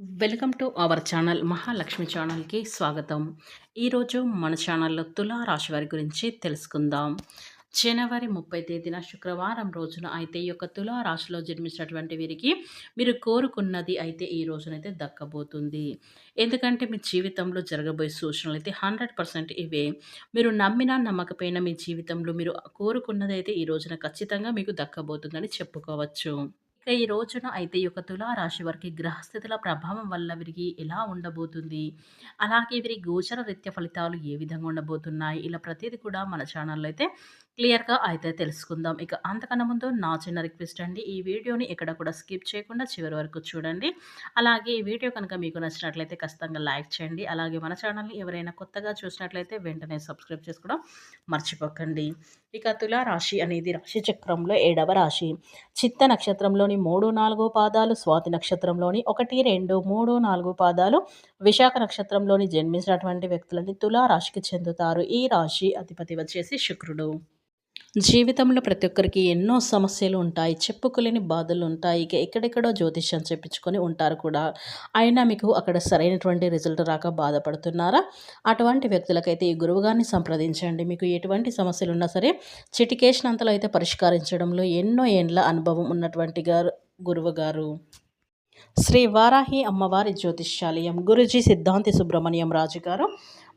Welcome to our channel Mahalakshmi ఛానల్కి స్వాగతం. ఈరోజు మన ఛానల్లో తులా రాశి వారి గురించి తెలుసుకుందాం. జనవరి ముప్పై తేదీన శుక్రవారం రోజున అయితే ఈ యొక్క తులా రాశిలో జన్మించినటువంటి వీరికి మీరు కోరుకున్నది అయితే ఈ రోజునైతే దక్కబోతుంది. ఎందుకంటే మీ జీవితంలో జరగబోయే సూచనలు అయితే హండ్రెడ్ పర్సెంట్ ఇవే. మీరు నమ్మినా నమ్మకపోయినా మీ జీవితంలో మీరు కోరుకున్నది అయితే ఈ రోజున ఖచ్చితంగా మీకు దక్కబోతుందని చెప్పుకోవచ్చు. ఇక ఈ రోజున అయితే ఈ యొక్క తులారాశి వారికి గ్రహస్థితుల ప్రభావం వల్ల వీరికి ఎలా ఉండబోతుంది? అలాగే వీరి గోచర రీత్య ఫలితాలు ఏ విధంగా ఉండబోతున్నాయి? ఇలా ప్రతిదీ కూడా మన ఛానల్లో అయితే క్లియర్గా అయితే తెలుసుకుందాం. ఇక అంతకన్నా ముందు నా చిన్న రిక్వెస్ట్ అండి. ఈ వీడియోని ఎక్కడ కూడా స్కిప్ చేయకుండా చివరి వరకు చూడండి. అలాగే ఈ వీడియో కనుక మీకు నచ్చినట్లయితే ఖచ్చితంగా లైక్ చేయండి. అలాగే మన ఛానల్ని ఎవరైనా కొత్తగా చూసినట్లయితే వెంటనే సబ్స్క్రైబ్ చేసుకోవడం మర్చిపోకండి. ఇక తులారాశి అనేది రాశి చక్రంలో ఏడవ రాశి. చిత్త నక్షత్రంలోని మూడు నాలుగు పాదాలు స్వాతి నక్షత్రంలోని ఒకటి రెండు మూడు నాలుగు పాదాలు విశాఖ నక్షత్రంలోని జన్మించినటువంటి వ్యక్తులని తులారాశికి చెందుతారు. ఈ రాశి అధిపతి వచ్చేసి శుక్రుడు. జీవితంలో ప్రతి ఒక్కరికి ఎన్నో సమస్యలు ఉంటాయి చెప్పుకోలేని బాధలు ఉంటాయి. ఇక ఎక్కడెక్కడో జ్యోతిష్యం చెప్పించుకొని ఉంటారు కూడా. అయినా మీకు అక్కడ సరైనటువంటి రిజల్ట్ రాక బాధపడుతున్నారా? అటువంటి వ్యక్తులకైతే ఈ గురువుగారిని సంప్రదించండి. మీకు ఎటువంటి సమస్యలు ఉన్నా సరే చిటికేసినంతలో అయితే పరిష్కరించడంలో ఎన్నో ఏండ్ల అనుభవం ఉన్నటువంటి గారు గురువు గారు శ్రీ వారాహి అమ్మవారి జ్యోతిష్యాలయం గురుజీ సిద్ధాంతి సుబ్రహ్మణ్యం రాజు గారు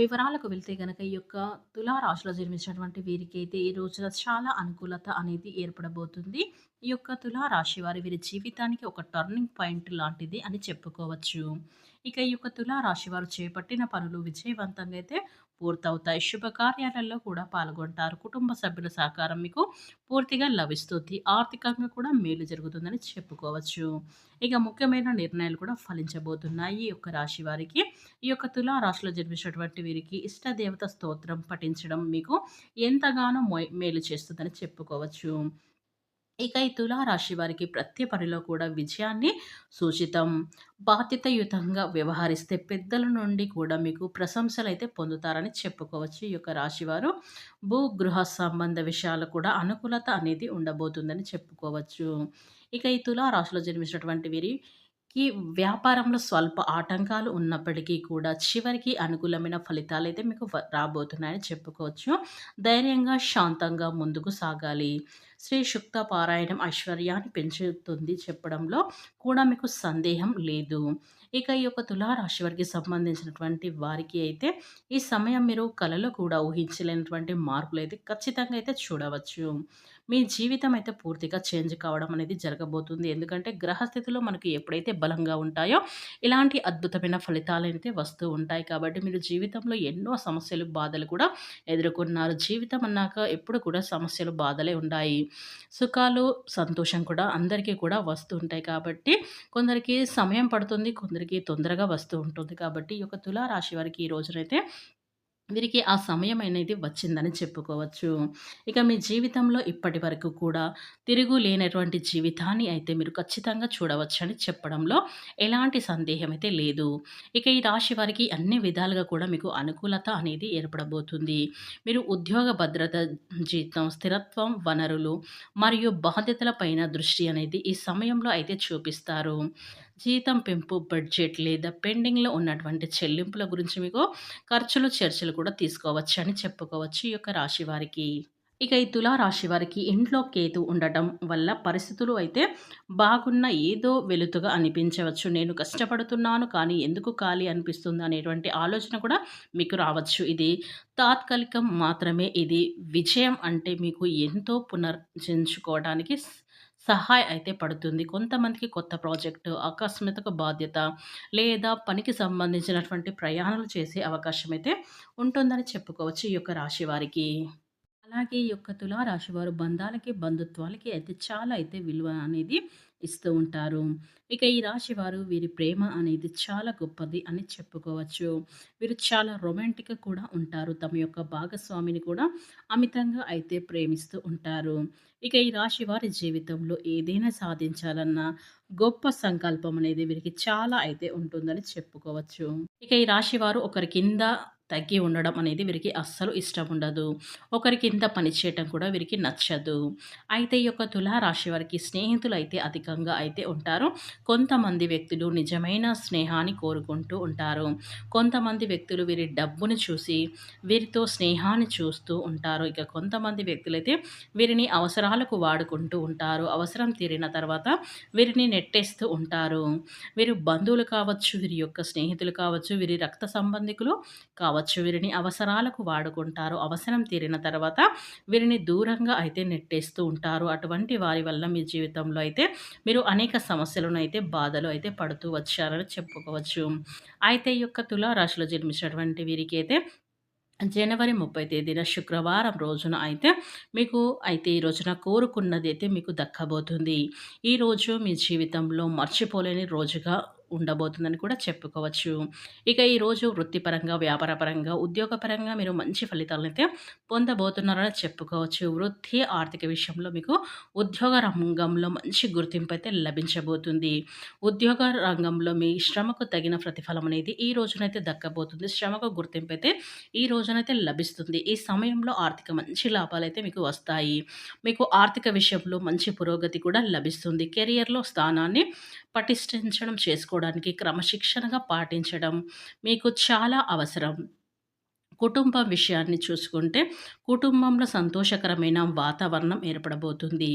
వివరాలకు వెళ్తే గనక ఈ యొక్క తులారాశిలో జన్మించినటువంటి వీరికి అయితే ఈ రోజున చాలా అనుకూలత అనేది ఏర్పడబోతుంది. ఈ యొక్క తులారాశి వారి వీరి జీవితానికి ఒక టర్నింగ్ పాయింట్ లాంటిది అని చెప్పుకోవచ్చు. ఇక ఈ యొక్క తులారాశి వారు చేపట్టిన పనులు విజయవంతంగా అయితే పూర్తవుతాయి. శుభకార్యాలలో కూడా పాల్గొంటారు. కుటుంబ సభ్యుల సహకారం మీకు పూర్తిగా లభిస్తుంది. ఆర్థికంగా కూడా మేలు జరుగుతుందని చెప్పుకోవచ్చు. ఇక ముఖ్యమైన నిర్ణయాలు కూడా ఫలించబోతున్నాయి. ఈ యొక్క రాశి వారికి ఈ యొక్క తులా రాశిలో జన్మించినటువంటి వీరికి ఇష్టదేవత స్తోత్రం పఠించడం మీకు ఎంతగానో మేలు చేస్తుందని చెప్పుకోవచ్చు. ఇక ఈ తులారాశి వారికి ప్రతి పనిలో కూడా విజయాన్ని సూచితం. బాధ్యతయుతంగా వ్యవహరిస్తే పెద్దల నుండి కూడా మీకు ప్రశంసలు అయితే పొందుతారని చెప్పుకోవచ్చు ఈ యొక్క రాశివారు భూగృహ సంబంధ విషయాలు కూడా అనుకూలత అనేది ఉండబోతుందని చెప్పుకోవచ్చు. ఇక ఈ తులారాశిలో జన్మించినటువంటి వీరి ఈ వ్యాపారంలో స్వల్ప ఆటంకాలు ఉన్నప్పటికీ కూడా చివరికి అనుకూలమైన ఫలితాలు అయితే మీకు రాబోతున్నాయని చెప్పుకోవచ్చు. ధైర్యంగా శాంతంగా ముందుకు సాగాలి. శ్రీ శుక్త పారాయణం ఐశ్వర్యాన్ని పెంచుతుంది చెప్పడంలో కూడా మీకు సందేహం లేదు. ఇక ఈ యొక్క తులారాశి వారికి సంబంధించినటువంటి వారికి అయితే ఈ సమయం మీరు కళలో కూడా ఊహించలేనటువంటి మార్పులు అయితే ఖచ్చితంగా అయితే చూడవచ్చు. మీ జీవితం అయితే పూర్తిగా చేంజ్ కావడం అనేది జరగబోతుంది. ఎందుకంటే గ్రహస్థితిలో మనకి ఎప్పుడైతే బలంగా ఉంటాయో ఇలాంటి అద్భుతమైన ఫలితాలు అయితే వస్తూ ఉంటాయి. కాబట్టి మీరు జీవితంలో ఎన్నో సమస్యలు బాధలు కూడా ఎదుర్కొన్నారు. జీవితం అన్నాక ఎప్పుడు కూడా సమస్యలు బాధలే ఉన్నాయి సుఖాలు సంతోషం కూడా అందరికీ కూడా వస్తూ ఉంటాయి కాబట్టి కొందరికి సమయం పడుతుంది కొందరికి తొందరగా వస్తూ ఉంటుంది కాబట్టి ఈ యొక్క తులారాశి వారికి ఈ రోజునైతే వీరికి ఆ సమయం అనేది వచ్చిందని చెప్పుకోవచ్చు. ఇక మీ జీవితంలో ఇప్పటి వరకు కూడా తిరుగు లేనటువంటి జీవితాన్ని అయితే మీరు ఖచ్చితంగా చూడవచ్చని చెప్పడంలో ఎలాంటి సందేహం అయితే లేదు. ఇక ఈ రాశి వారికి అన్ని విధాలుగా కూడా మీకు అనుకూలత అనేది ఏర్పడబోతుంది. మీరు ఉద్యోగ భద్రత జీతం స్థిరత్వం వనరులు మరియు బాధ్యతల పైన దృష్టి అనేది ఈ సమయంలో అయితే చూపిస్తారు. జీతం పెంపు బడ్జెట్ లేదా పెండింగ్లో ఉన్నటువంటి చెల్లింపుల గురించి మీకు ఖర్చులు చర్చలు కూడా తీసుకోవచ్చు అని చెప్పుకోవచ్చు ఈ యొక్క రాశి వారికి. ఇక ఈ తులా రాశి వారికి ఇంట్లో కేతు ఉండటం వల్ల పరిస్థితులు అయితే బాగున్న ఏదో వెలుతుగా అనిపించవచ్చు. నేను కష్టపడుతున్నాను కానీ ఎందుకు ఖాళీ అనిపిస్తుంది అనేటువంటి ఆలోచన కూడా మీకు రావచ్చు. ఇది తాత్కాలికం మాత్రమే. ఇది విజయం అంటే మీకు ఎంతో పునర్జించుకోవడానికి సహాయ అయితే పడుతుంది. కొంతమందికి కొత్త ప్రాజెక్టు ఆకస్మిక బాధ్యత లేదా పనికి సంబంధించినటువంటి ప్రయాణాలు చేసే అవకాశం అయితే ఉంటుందని చెప్పుకోవచ్చు ఈ యొక్క రాశి వారికి. అలాగే ఈ యొక్క తులారాశివారు బంధాలకి, బంధుత్వాలకి అయితే చాలా అయితే విలువ అనేది ఇస్తూ ఉంటారు. ఇక ఈ రాశి వారు వీరి ప్రేమ అనేది చాలా గొప్పది అని చెప్పుకోవచ్చు. వీరు చాలా రొమాంటిక్‌గా కూడా ఉంటారు. తమ యొక్క భాగస్వామిని కూడా అమితంగా అయితే ప్రేమిస్తూ ఉంటారు. ఇక ఈ రాశి వారి జీవితంలో ఏదైనా సాధించాలన్నా గొప్ప సంకల్పం అనేది వీరికి చాలా అయితే ఉంటుందని చెప్పుకోవచ్చు. ఇక ఈ రాశి వారు ఒకరి కింద తగ్గి ఉండడం అనేది వీరికి అస్సలు ఇష్టం ఉండదు. ఒకరి కింద పని చేయటం కూడా వీరికి నచ్చదు. అయితే ఈ యొక్క తులారాశి వారికి స్నేహితులు అయితే అధికంగా అయితే ఉంటారు. కొంతమంది వ్యక్తులు నిజమైన స్నేహాన్ని కోరుకుంటూ ఉంటారు. కొంతమంది వ్యక్తులు వీరి డబ్బును చూసి వీరితో స్నేహాన్ని చూస్తూ ఉంటారు. ఇక కొంతమంది వ్యక్తులైతే వీరిని అవసరాలకు వాడుకుంటూ ఉంటారు. అవసరం తీరిన తర్వాత వీరిని నెట్టేస్తూ ఉంటారు. వీరు బంధువులు కావచ్చు, వీరి యొక్క స్నేహితులు కావచ్చు, వీరి రక్త సంబంధికులు కావచ్చు. వీరిని అవసరాలకు వాడుకుంటారు. అవసరం తీరిన తర్వాత వీరిని దూరంగా అయితే నెట్టేస్తూ ఉంటారు. అటువంటి వారి వల్ల మీ జీవితంలో అయితే మీరు అనేక సమస్యలను అయితే బాధలు అయితే పడుతూ వచ్చారని చెప్పుకోవచ్చు. అయితే ఈ యొక్క తులారాశిలో జన్మించినటువంటి వీరికి అయితే జనవరి 30 తేదీన శుక్రవారం రోజున అయితే మీకు అయితే ఈ రోజున కోరుకున్నది అయితే మీకు దక్కబోతుంది. ఈరోజు మీ జీవితంలో మర్చిపోలేని రోజుగా ఉండబోతుందని కూడా చెప్పుకోవచ్చు. ఇక ఈరోజు వృత్తిపరంగా, వ్యాపారపరంగా, ఉద్యోగపరంగా మీరు మంచి ఫలితాలనైతే పొందబోతున్నారని చెప్పుకోవచ్చు. వృత్తి, ఆర్థిక విషయంలో మీకు ఉద్యోగ రంగంలో మంచి గుర్తింపు అయితే లభించబోతుంది. ఉద్యోగ రంగంలో మీ శ్రమకు తగిన ప్రతిఫలం అనేది ఈ రోజునైతే దక్కబోతుంది. శ్రమకు గుర్తింపు అయితే ఈ రోజునైతే లభిస్తుంది. ఈ సమయంలో ఆర్థిక మంచి లాభాలు అయితే మీకు వస్తాయి. మీకు ఆర్థిక విషయంలో మంచి పురోగతి కూడా లభిస్తుంది. కెరియర్‌లో స్థానాన్ని పటిష్ఠించడం చేసుకోవడానికి క్రమశిక్షణగా పాటించడం మీకు చాలా అవసరం. కుటుంబం విషయాన్ని చూసుకుంటే కుటుంబంలో సంతోషకరమైన వాతావరణం ఏర్పడబోతుంది.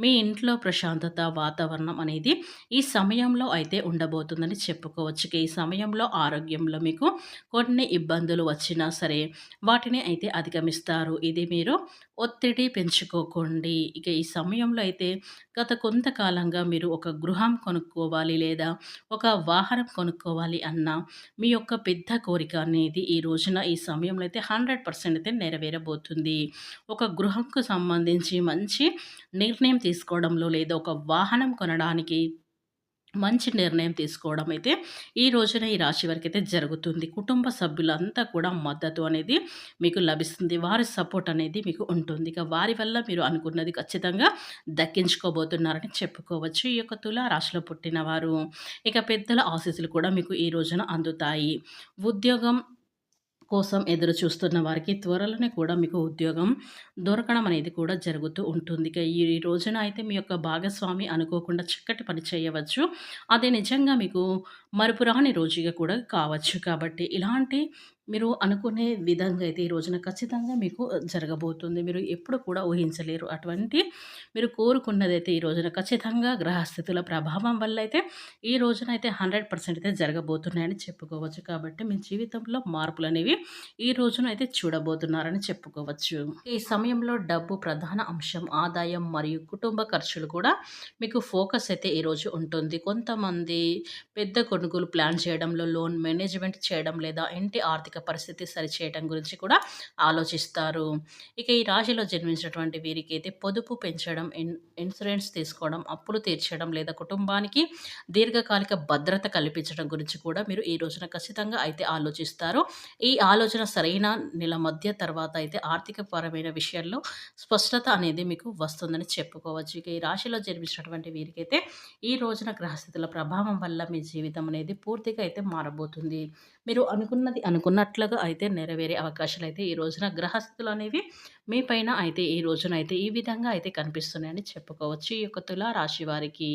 మీ ఇంట్లో ప్రశాంతత వాతావరణం అనేది ఈ సమయంలో అయితే ఉండబోతుందని చెప్పుకోవచ్చు. ఈ సమయంలో ఆరోగ్యంలో మీకు కొన్ని ఇబ్బందులు వచ్చినా సరే వాటిని అయితే అధిగమిస్తారు. ఇది మీరు ఒత్తిడి పెంచుకోకండి. ఇక ఈ సమయంలో అయితే గత కొంతకాలంగా మీరు ఒక గృహం కొనుక్కోవాలి లేదా ఒక వాహనం కొనుక్కోవాలి అన్న మీ యొక్క పెద్ద కోరిక అనేది ఈ రోజున ఈ సమయం సమయంలో అయితే 100% అయితే నెరవేరబోతుంది. ఒక గృహంకు సంబంధించి మంచి నిర్ణయం తీసుకోవడంలో లేదా ఒక వాహనం కొనడానికి మంచి నిర్ణయం తీసుకోవడం అయితే ఈ రోజున ఈ రాశి వరకు అయితే జరుగుతుంది. కుటుంబ సభ్యులంతా కూడా మద్దతు అనేది మీకు లభిస్తుంది. వారి సపోర్ట్ అనేది మీకు ఉంటుంది. ఇక వారి వల్ల మీరు అనుకున్నది ఖచ్చితంగా దక్కించుకోబోతున్నారని చెప్పుకోవచ్చు. ఈ యొక్క తుల రాశిలో పుట్టిన వారు ఇక పెద్దల ఆశీస్సులు కూడా మీకు ఈ రోజున అందుతాయి. ఉద్యోగం కోసం ఎదురు చూస్తున్న వారికి త్వరలోనే కూడా మీకు ఉద్యోగం దొరకడం అనేది కూడా జరుగుతూ ఉంటుంది. ఇక ఈ రోజున అయితే మీ యొక్క భాగస్వామి అనుకోకుండా చక్కటి పని చేయవచ్చు. అది నిజంగా మీకు మరుపురాని రోజుగా కూడా కావచ్చు. కాబట్టి ఇలాంటి మీరు అనుకునే విధంగా అయితే ఈ రోజున ఖచ్చితంగా మీకు జరగబోతుంది. మీరు ఎప్పుడు కూడా ఊహించలేరు. అటువంటి మీరు కోరుకున్నదైతే ఈ రోజున ఖచ్చితంగా గ్రహస్థితుల ప్రభావం వల్ల అయితే ఈ రోజునైతే 100% అయితే జరగబోతున్నాయని చెప్పుకోవచ్చు. కాబట్టి మీ జీవితంలో మార్పులు అనేవి ఈ రోజున అయితే చూడబోతున్నారని చెప్పుకోవచ్చు. ఈ సమయంలో డబ్బు ప్రధాన అంశం. ఆదాయం మరియు కుటుంబ ఖర్చులు కూడా మీకు ఫోకస్ అయితే ఈరోజు ఉంటుంది. కొంతమంది పెద్ద కొనుగోలు ప్లాన్ చేయడంలో, లోన్ మేనేజ్‌మెంట్ చేయడం లేదా ఇంటి ఆర్థిక పరిస్థితి సరిచేయటం గురించి కూడా ఆలోచిస్తారు. ఇక ఈ రాశిలో జన్మించినటువంటి వీరికైతే పొదుపు పెంచడం, ఇన్సూరెన్స్ తీసుకోవడం, అప్పులు తీర్చడం లేదా కుటుంబానికి దీర్ఘకాలిక భద్రత కల్పించడం గురించి కూడా మీరు ఈ రోజున ఖచ్చితంగా అయితే ఆలోచిస్తారు. ఈ ఆలోచన సరైన నెల మధ్య తర్వాత అయితే ఆర్థికపరమైన విషయాల్లో స్పష్టత అనేది మీకు వస్తుందని చెప్పుకోవచ్చు. ఇక ఈ రాశిలో జన్మించినటువంటి వీరికైతే ఈ రోజున గ్రహస్థితుల ప్రభావం వల్ల మీ జీవితం అనేది పూర్తిగా అయితే మారబోతుంది. మీరు అనుకున్నది అనుకున్నట్లుగా అయితే నెరవేరే అవకాశాలు అయితే ఈ రోజున గ్రహస్థితులు అనేవి మీ పైన అయితే ఈ రోజున అయితే ఈ విధంగా అయితే కనిపిస్తున్నాయని చెప్పుకోవచ్చు. ఈ యొక్క తులా రాశి వారికి.